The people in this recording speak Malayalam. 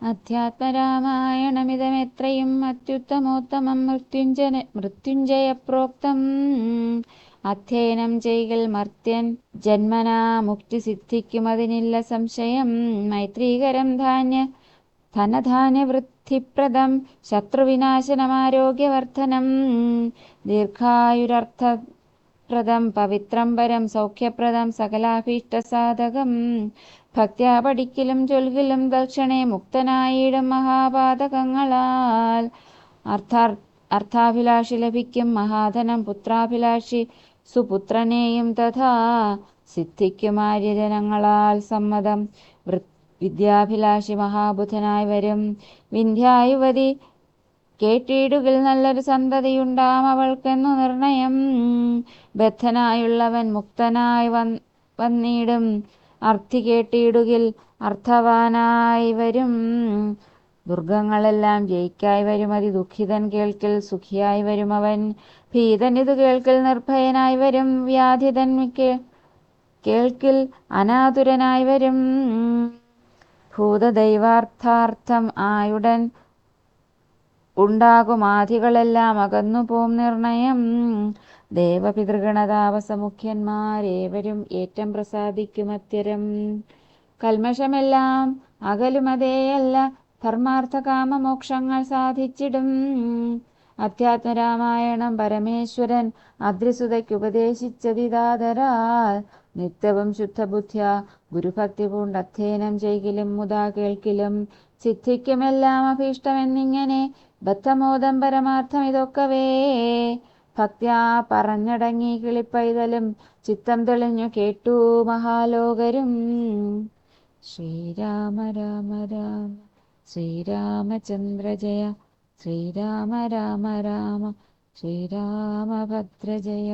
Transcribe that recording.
അധ്യാത്മരാമായണമിതമെത്രയും അത്യുത്തമോത്തമം മൃത്യുഞ്ജന മൃത്യുഞ്ജയ പ്രോക്തം അധ്യയനം ചെയ്യൽ മർത്യൻ. ജന്മനാ മുക്തി സിദ്ധിക്കുമതിനില്ല സംശയം. മൈത്രീകരം ധാന്യ ധനധാന്യവൃദ്ധിപ്രദം. ശത്രുവിനാശനമാരോഗ്യവർദ്ധനം. ദീർഘായുരർത്ഥപ്രദം. പവിത്രം പരം സൗഖ്യപ്രദം. സകലാഭീഷ്ടസാധകം. ഭക്ത്യാ പഠിക്കലും ചൊൽകിലും ദക്ഷണേ മുക്തനായിടും മഹാപാതകങ്ങളാൽ. അർത്ഥാർ അർത്ഥാഭിലാഷി ലഭിക്കും മഹാധനം പുത്രാഭിലാഷി സുപുത്രനെയും തഥാ സിദ്ധിക്കും ആര്യജനങ്ങളാൽ സമ്മതം. വിദ്യാഭിലാഷി മഹാബുധനായി വരും. വിന്ധ്യായുവതി കേട്ടിടുകിൽ നല്ലൊരു സന്തതിയുണ്ടാം അവൾക്കെന്നു നിർണയം. ബദ്ധനായുള്ളവൻ മുക്തനായി വന്നിടും. അർത്ഥി കേട്ടിടുകിൽ അർത്ഥവാനായി വരും. ദുർഗങ്ങളെല്ലാം ജയിക്കായി വരും. അതി ദുഃഖിതൻ കേൾക്കിൽ സുഖിയായി വരും അവൻ. ഭീതൻ ഇത് കേൾക്കിൽ നിർഭയനായി വരും. വ്യാധിതൻ കേൾക്കിൽ അനാതുരനായി വരും. ഭൂതദൈവാർത്ഥാർത്ഥം ആയുടൻ ഉണ്ടാകും ആധികളെല്ലാം അകന്നു പോം നിർണയം. ദേവപിതൃഗണതാപസമുഖ്യന്മാരേവരും ഏറ്റം പ്രസാദിക്കുമത്യരം കൽമഷമെല്ലാം അകലുമതേയല്ല ധർമാർത്ഥ കാമമോക്ഷങ്ങൾ സാധിച്ചിടും. അധ്യാത്മരാമായണം പരമേശ്വരൻ അദ്രിസുതയ്ക്ക് ഉപദേശിച്ചതിദാതരാൽ നിത്യവും ശുദ്ധബുദ്ധ്യ ഗുരുഭക്തി പൂണ്ട് അധ്യയനം ചെയ്യലും മുതാ കേൾക്കിലും സിദ്ധിക്കുമെല്ലാം അഭീഷ്ടമെന്നിങ്ങനെ ബദ്ധമോദം പരമാർത്ഥം ഇതൊക്കവേ. ഭക്ത്യാ പറഞ്ഞടങ്ങി കിളിപ്പൈതലും ചിത്തം തെളിഞ്ഞു കേട്ടു മഹാലോകരും. ശ്രീരാമ രാമ രാമ ശ്രീരാമചന്ദ്ര ജയ ശ്രീരാമ രാമ രാമ ശ്രീരാമഭദ്ര ജയ.